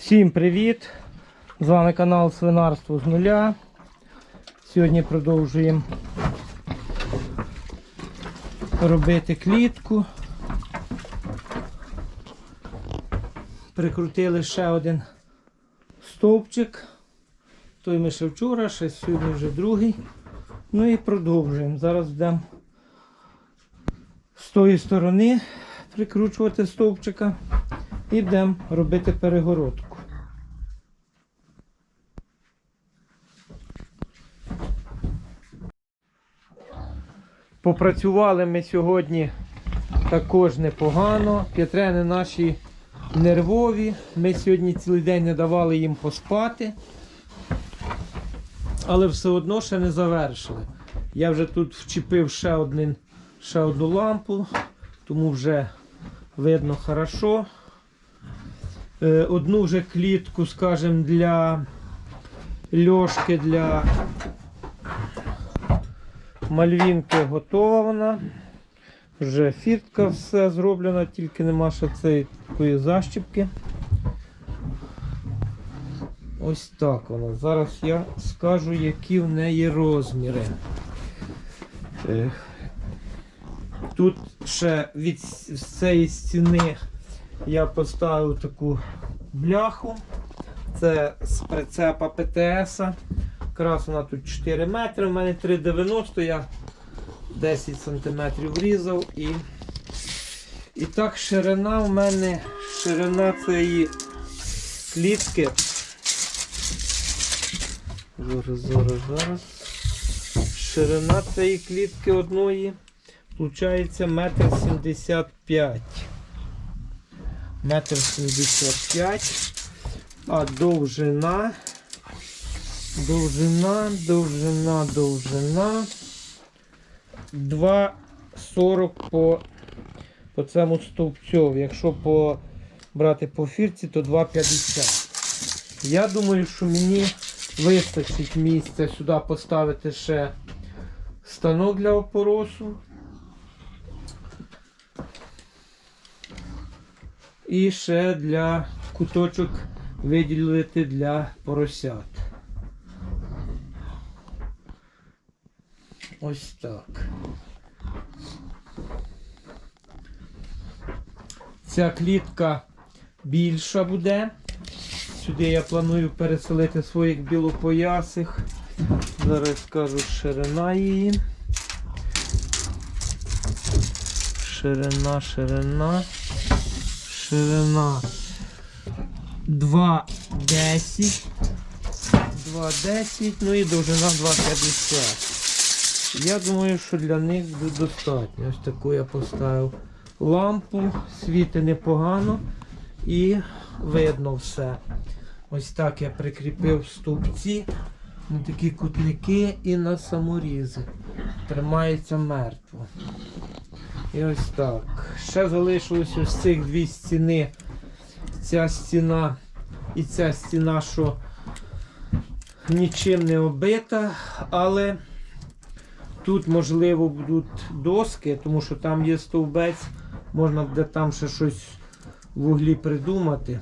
Всім привіт! З вами канал Свинарство з нуля. Сьогодні продовжуємо робити клітку. Прикрутили ще один стовпчик. Той ми ще вчора, ще сьогодні вже другий. Ну і продовжуємо. Зараз будемо з тої сторони прикручувати стовпчика і будемо робити перегородку. Попрацювали ми сьогодні також непогано. П'ятрени наші нервові. Ми сьогодні цілий день не давали їм поспати. Але все одно ще не завершили. Я вже тут вчепив ще, один, ще одну лампу, тому вже видно хорошо. Е, Одну вже клітку, скажімо, для льошки, для мальвінки готова вона. Вже фіртка все зроблена, тільки нема ще цієї такої защіпки. Ось так вона. Зараз я скажу, які в неї розміри. Тут ще від цієї стіни я поставив таку бляху. Це з прицепа ПТС. Якраз вона тут 4 метри, у мене 3,90, я 10 см врізав і. І так ширина в мене, ширина цієї клітки. Зараз, зараз, зараз. Ширина цієї клітки одної виходить метр сімдесят п'ять. Метр сімдесят п'ять. А довжина. Довжина, довжина, довжина. 2,40 по, по цьому стовпцю. Якщо по, брати по фірці, то 2,50. Я думаю, що мені вистачить місця сюди поставити ще станок для опоросу. І ще для куточок виділити для поросят. Ось так. Ця клітка більша буде. Сюди я планую переселити своїх білопоясих. Зараз скажу ширина її. Ширина, ширина, ширина 2,10. 2,10, ну і довжина 2,50. Я думаю, що для них буде достатньо. Ось таку я поставив лампу, світи непогано і видно все. Ось так я прикріпив стовпці на такі кутники і на саморізи. Тримається мертво. І ось так. Ще залишилось ось цих дві стіни. Ця стіна і ця стіна, що нічим не оббита, але тут можливо будуть доски, тому що там є стовбець, можна буде там ще щось в углі придумати.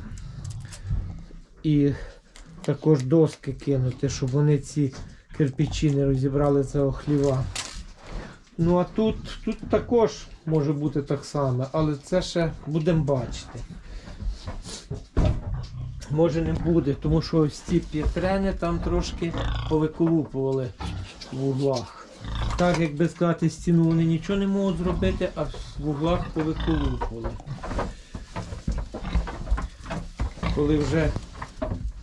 І також доски кинути, щоб вони ці кирпичі не розібрали цього хліва. Ну а тут, тут також може бути так само, але це ще будемо бачити. Може не буде, тому що ось ці п'ятрени там трошки повиколупували в углах. Так, як би сказати, стіну вони нічого не можуть зробити, а в углах повиколупували. Коли вже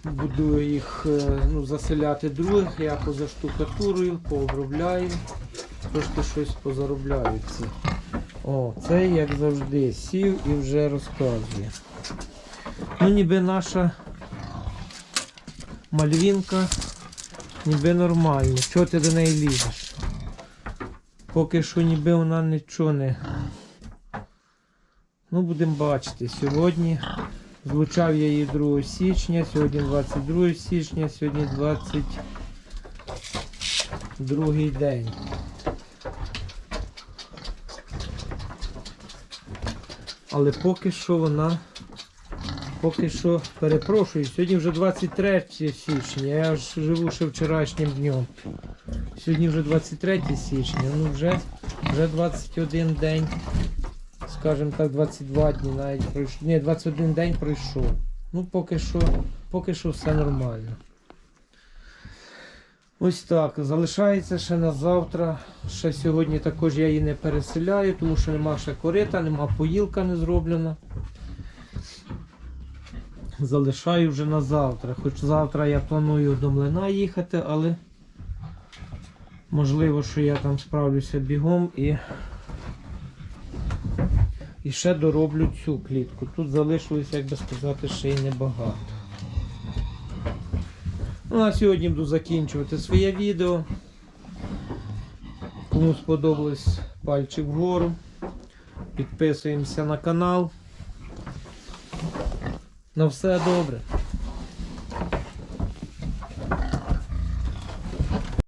буду їх е, ну, заселяти других, я позаштукатурую, пообробляю, трошки щось позаробляю. О, це як завжди сів і вже розказує. Ну, ніби наша мальвінка, ніби нормально. Чого ти до неї лізеш? Поки що ніби вона нічого не. Ну, будемо бачити. Сьогодні злучав я її 2 січня, сьогодні 22 січня, сьогодні 22 день. Але поки що вона поки що перепрошую. Сьогодні вже 23 січня. Я ж живу ще вчорашнім днем. Сьогодні вже 23 січня, ну вже, вже 21 день, скажімо так, 22 дні навіть пройшло. Ні, 21 день пройшов. Ну поки що, поки що все нормально. Ось так. Залишається ще на завтра. Ще сьогодні також я її не переселяю, тому що нема ще корита, нема поїлка не зроблена. Залишаю вже на завтра. Хоч завтра я планую до млина їхати, але можливо, що я там справлюся бігом і, і ще дороблю цю клітку. Тут залишилось, як би сказати, ще й небагато. Ну, а сьогодні буду закінчувати своє відео. Кому сподобалось пальчик вгору. Підписуємося на канал. На все добре.